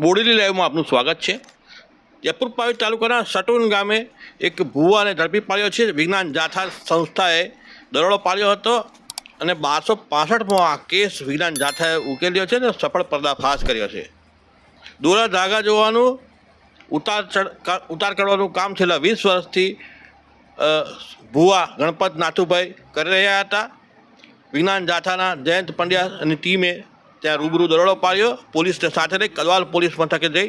બોડેલી લાઈવમાં આપનું સ્વાગત છે. જયપુર પાવી તાલુકાના સટુન ગામે એક ભૂવાને ઝડપી પાડ્યો છે. વિજ્ઞાન જાથા સંસ્થાએ દરોડો પાડ્યો હતો અને બારસો પાસઠમાં આ કેસ વિજ્ઞાન જાથાએ ઉકેલ્યો છે અને સફળ પર્દાફાશ કર્યો છે. દોરા ધાગા જોવાનું ઉતાર ચડ ઉતાર કરવાનું કામ છેલ્લા વીસ વર્ષથી ભુવા ગણપત નાથુભાઈ કરી રહ્યા હતા. વિજ્ઞાન જાથાના જયંત પંડ્યા અને ટીમે ત્યાં રૂબરૂ દરોડો પાડ્યો. પોલીસને સાથે લઈ કલવાલ પોલીસ મથકે જઈ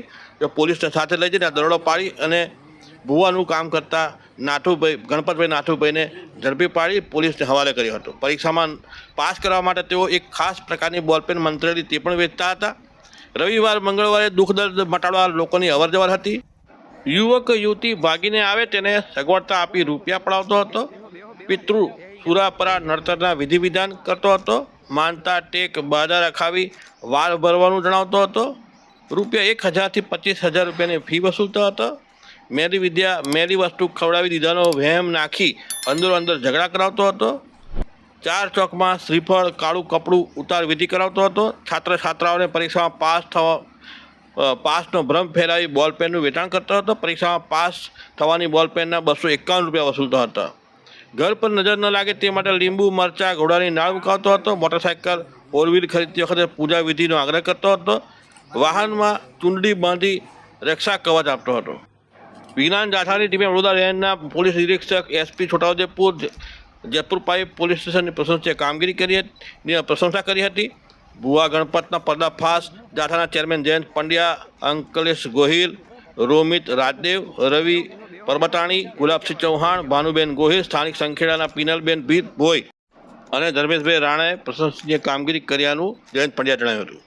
પોલીસને સાથે લઈ જઈને દરોડો પાડી અને ભુવાનું કામ કરતા નાથુભાઈ, ગણપતભાઈ નાથુભાઈને ઝડપી પાડી પોલીસને હવાલે કર્યો હતો. પરીક્ષામાં પાસ કરવા માટે તેઓ એક ખાસ પ્રકારની બોલપેન મંત્રેલી તે પણ વેચતા હતા. રવિવાર, મંગળવારે દુઃખ દર્દ મટાડવા લોકોની અવરજવર હતી. યુવક, યુવતી ભાગીને આવે તેને સગવડતા આપી રૂપિયા પડાવતો હતો. પિતૃ સુરાપરા નડતરના વિધિ વિધાન કરતો હતો, માનતા ટેક બાધા રખાવી વાળ ભરવાનું જણાવતો હતો. રૂપિયા એક હજારથી પચીસ હજાર રૂપિયાની ફી વસૂલતો હતો. મેરી વિદ્યા, મેરી વસ્તુ ખવડાવી દીધાનો વહેમ નાખી અંદરો અંદર ઝઘડા કરાવતો હતો. ચાર ચોકમાં શ્રીફળ, કાળું કપડું ઉતાર વિધિ કરાવતો હતો. છાત્ર છાત્રાઓને પરીક્ષામાં પાસ થવા પાસનો ભ્રમ ફેલાવી બોલપેનનું વેચાણ કરતો હતો. પરીક્ષામાં પાસ થવાની બોલપેનના બસો એકાવન રૂપિયા વસૂલતો હતો. ઘર પર નજર ન લાગે તે માટે લીંબુ, મરચાં, ઘોડાની નાળ મુકાવતો હતો મોટરસાઇકલ ફોર વ્હીલ ખરીદતી વખતે પૂજા વિધિનો આગ્રહ કરતો હતો. વાહનમાં ચૂંદડી બાંધી રક્ષા કવચ આપતો હતો. વિજ્ઞાન જાઠાની ટીમે વડોદરા રેન્જના પોલીસ નિરીક્ષક એસપી છોટાઉદેપુર જયપુર પાઇપ પોલીસ સ્ટેશનની પ્રશંસનીય કામગીરી કરી હતી, પ્રશંસા કરી હતી. ભુવા ગણપતના પર્દાફાશ જાઠાના ચેરમેન જયંત પંડ્યા, અંકલેશ ગોહિલ, રોમિત રાજદેવ, રવિ પરબટાણી ગુલાબસિંહ ચૌહાણ ભાનુબેન ગોહિલ સ્થાનિક સંખેડાના પિનલબેન ભીત ભોઈ અને ધર્મેશભાઈ રાણાએ પ્રશંસનીય કામગીરી કર્યાનું જયંત પંડ્યા જણાવ્યું હતું.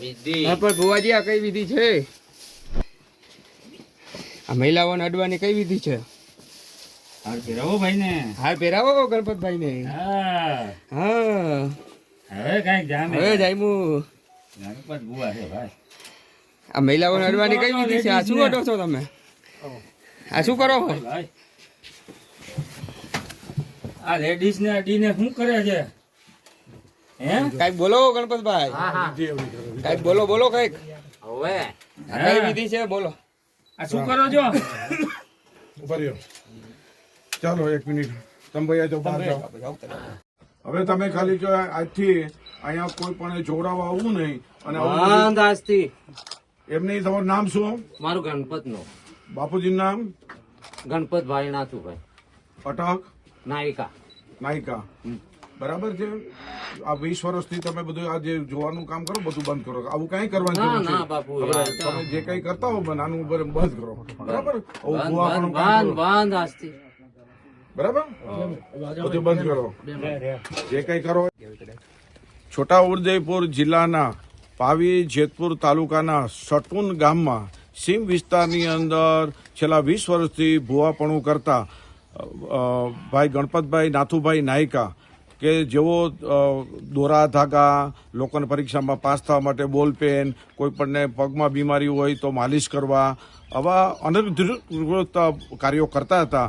વિધિ. પણ ભુવાજી આ કઈ વિધિ છે? આ મહિલાઓને અડવાની કઈ વિધિ છે? હાર ભાઈ ને હાર પહેરાવો ગણપતભાઈ ને હા. હા. હવે કંઈક જામે. હવે જાયમુ. આ મહિલાઓને અડવાની કઈ વિધિ છે? આ શું અડો છો તમે? આ શું કરો છો? ભાઈ. આ લેડીઝ ને અડીને શું કરે છે? હે? બોલો ગણપતભાઈ. બોલો બોલો કંઈક. હવે. કઈ વિધિ છે? બોલો. આ શું કરો છો? ચાલો એક મિનિટ. તમે હવે તમે ખાલી જો આજથી અહીંયા કોઈ પણ જોડાવા આવવું નહીં. અને આવું બધું- બંધ આજથી. એમ નહીં તમારું નામ શું? મારું ગણપતનું બાપુજીનું નામ? ગણપત ભાઈ નાથુભાઈ. અટક? નાયિકા. નાયિકા. બરાબર છે? આ વીસ વર્ષથી તમે બધું આ જે જોવાનું કામ કરો બધું બંધ કરો. આવું કઈ કરવાનું ના, ના, બાપુ, તમે જે કઈ કરતા હો નાનું બંધ કરો. બરાબર? બરાબર? બધું બંધ કરો. જે કઈ કરો છોટાઉદેપુર જિલ્લાના પાવી જેતપુર તાલુકાના સટુન ગામમાં સીમ વિસ્તારની અંદર છેલ્લા વીસ વર્ષથી ભૂવાપણું કરતા ભાઈ ગણપતભાઈ નાથુભાઈ નાયકા કે જેઓ દોરા ધાગા, લોકોને પરીક્ષામાં પાસ થવા માટે બોલપેન કોઈપણને પગમાં બીમારી હોય તો માલિશ કરવા આવા અનધિકૃત કાર્યો કરતા હતા.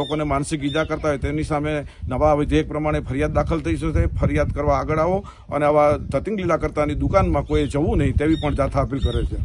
લોકોને માનસિક ઈજા કરતા હોય તેની સામે નવા વિધેયક પ્રમાણે ફરિયાદ દાખલ થઈ શકે ફરિયાદ કરવા આગળ આવો અને આવા તતિંગ લીલા કરતાની દુકાનમાં કોઈ જવું નહીં તેવી પણ જાથા અપીલ કરે છે.